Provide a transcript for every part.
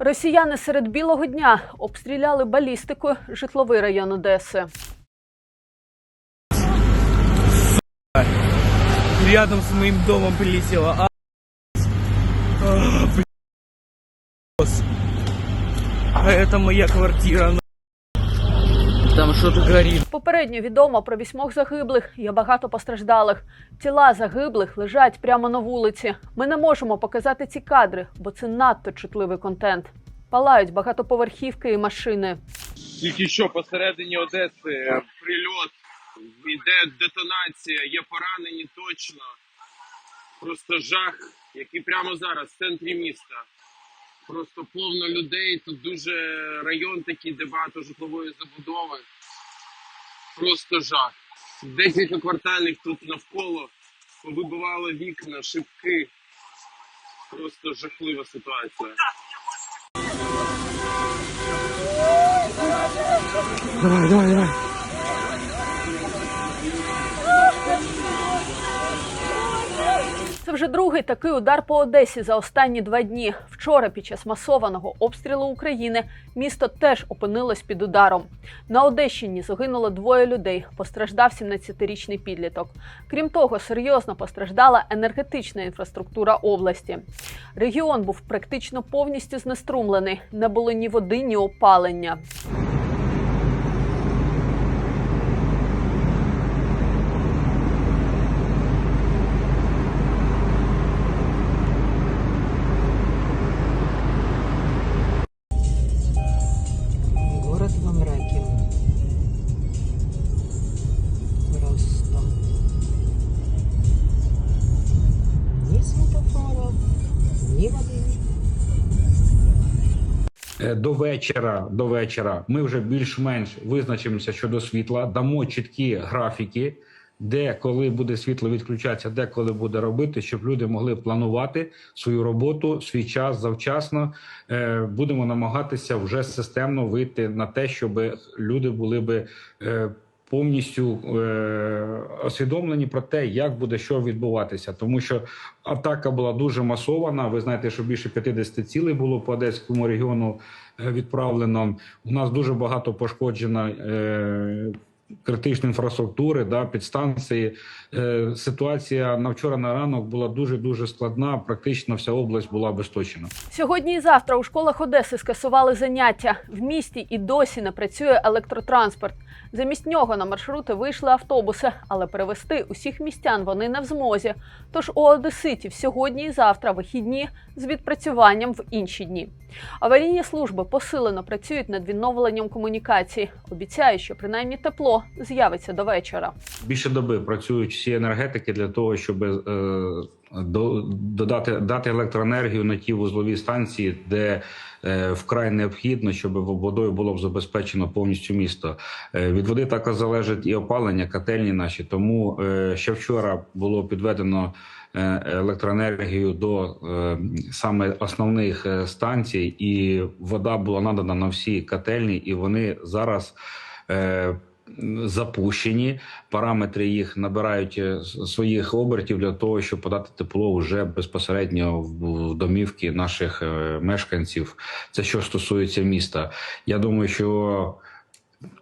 Росіяни серед білого дня обстріляли балістикою житловий район Одеси. Рядом з моїм домом прилетіло. А, А, это моя квартира. Там что-то горит. Попередньо відомо про вісьмох загиблих. Є багато постраждалих. Тіла загиблих лежать прямо на вулиці. Ми не можемо показати ці кадри, бо це надто чутливий контент. Палають багатоповерхівки і машини. Тільки що посередині Одеси е, прильот, йде детонація, є поранені точно. Просто жах, який прямо зараз в центрі міста. Просто повно людей. Тут дуже район такий, де багато житлової забудови. Просто жах. Декілька квартальних тут навколо повибивало вікна, шибки. Просто жахлива ситуація. Давай, давай, давай. Вже другий такий удар по Одесі за останні два дні. Вчора, під час масованого обстрілу України, місто теж опинилось під ударом. На Одещині загинуло двоє людей. Постраждав 17-річний підліток. Крім того, серйозно постраждала енергетична інфраструктура області. Регіон був практично повністю знеструмлений. Не було ні води, ні опалення. До вечора, до вечора ми вже більш-менш визначимося щодо світла, дамо чіткі графіки, де коли буде світло відключатися, де коли буде робити, щоб люди могли планувати свою роботу, свій час завчасно. Е, Будемо намагатися вже системно вийти на те, щоб люди були би. Повністю е, освідомлені про те, як буде що відбуватися, тому що атака була дуже масована. Ви знаєте, що більше 50 цілей було по одеському регіону е, відправлено. У нас дуже багато пошкоджено е, критичної інфраструктури, да, підстанції. Е, ситуація на вчора на ранок була дуже дуже складна. Практично вся область була обесточена. Сьогодні і завтра у школах Одеси скасували заняття. В місті і досі не працює електротранспорт. Замість нього на маршрути вийшли автобуси, але перевести усіх містян вони не в змозі. Тож у одеситів сьогодні і завтра вихідні з відпрацюванням в інші дні. Аварійні служби посилено працюють над відновленням комунікації. Обіцяють, що принаймні тепло з'явиться до вечора. Більше доби працюють всі енергетики для того, щоб е, до, додати дати електроенергію на ті вузлові станції, де е, вкрай необхідно, щоб водою було б забезпечено повністю місто. Е, від води також залежить і опалення, котельні наші. Тому е, ще вчора було підведено електроенергію до е, саме основних е, станцій, і вода була надана на всі котельні, і вони зараз. Е, запущені. Параметри їх набирають е, своїх обертів для того, щоб подати тепло вже безпосередньо в домівки наших е, мешканців. Це що стосується міста. Я думаю, що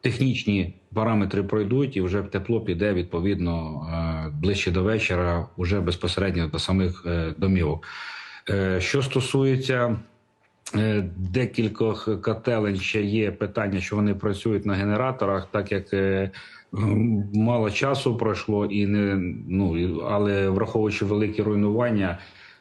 технічні параметри пройдуть, і вже тепло піде відповідно е, ближче до вечора, уже безпосередньо до самих е, домівок. Е, Що стосується Декількох котелень ще є питання, що вони працюють на генераторах, так як мало часу пройшло, і не ну але враховуючи великі руйнування,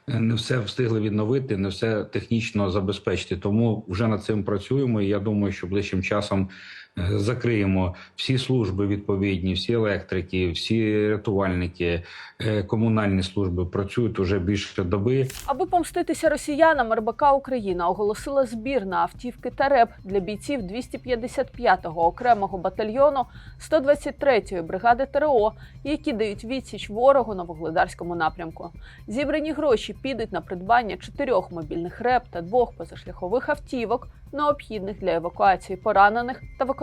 не все встигли відновити, не все технічно забезпечити. Тому вже над цим працюємо. І я думаю, що ближчим часом закриємо всі служби відповідні, всі електрики, всі рятувальники, е, комунальні служби працюють уже більше доби. Аби помститися росіянам, РБК Україна оголосила збір на автівки та РЕП для бійців 255-го окремого батальйону 123-ї бригади ТРО, які дають відсіч ворогу на вугледарському напрямку. Зібрані гроші підуть на придбання чотирьох мобільних РЕП та двох позашляхових автівок, необхідних для евакуації поранених та виконання